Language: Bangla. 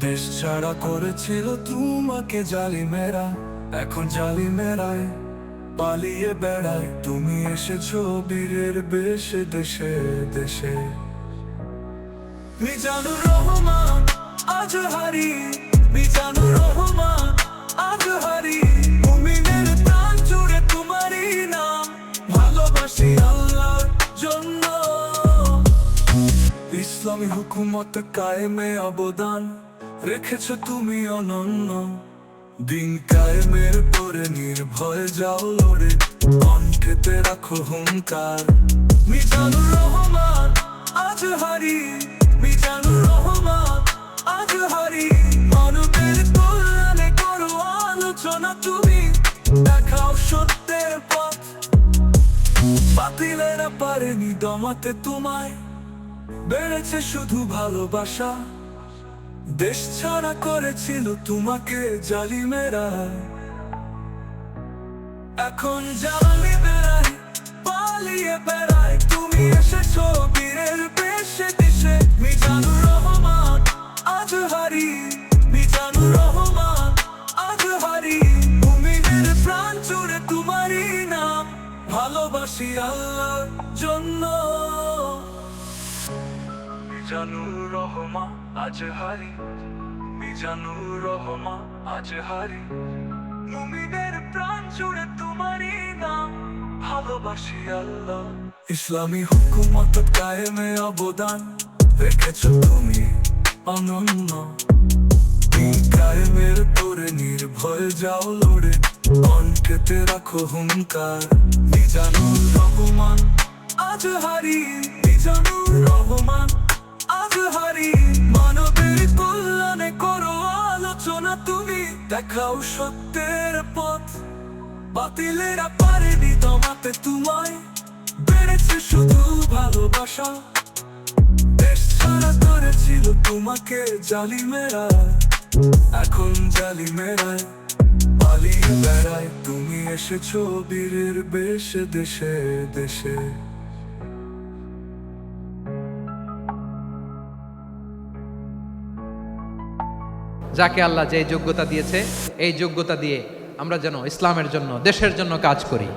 দেশ ছাড়া করেছিল তোমাকে জালিমেরা, এখন জালিমেরায় পালিয়ে বেড়ায়। তুমি এসেছ বীরের বেশে দেশে দেশে। মিজানুর রহমান, আজ হারিয়ে হুকুমত কায়েমে অবদান, রেখেছ তুমি অনন্য। দিন কায়েমের পরে নির্ভয় যাও লড়ে, কণ্ঠেতে রাখো হুঙ্কার। মিজানুর রহমান আজ হারি মিজানুর রহমান। তুমি দেখাও সত্যের পথ। বাতিলেরা পারেনি দমাতে তোমায় বেড়েছে শুধু ভালোবাসা। দেশ ছাড়া করেছিল তোমাকে জালিমেরা। এখন জালি বেড়ায় পালিয়ে বেড়ায়, তুমি এসেছ ভালোবাসি আল্লাহর জন্য। মিজানুর রহমান আজ হারি। মিজানুর রহমান আজ হারি। মুমিনের প্রাণ জুড়ে তোমারই নাম। ভালোবাসি আল্লাহ। ইসলামী হুকুমত কায়েমে অবদান। রেখেছ তুমি অনন্য। কায়েমের তোরে নির্ভয় যাও লড়ে। কণ্ঠেতে রাখো হুঙ্কার। মিজানুর রহমান। আজ হারি মিজানুর রহমান। আজ হারি মানবের কল্যাণে করো আলোচনা তুমি। দেখাও সত্যের পথ। বাতিলেরা পারেনি দমাতে তোমায়। বেড়েছে শুধু ভালোবাসা। দেশ ছাড়া করেছিল তোমাকে জালিমেরা। এখন জালিমেরায় পালিয়ে বেড়ায় তুমি এসেছ বীরের বেশ দেশে দেশে। যাকে আল্লাহ যে যোগ্যতা দিয়েছে, এই যোগ্যতা দিয়ে আমরা যেন ইসলামের জন্য, দেশের জন্য কাজ করি।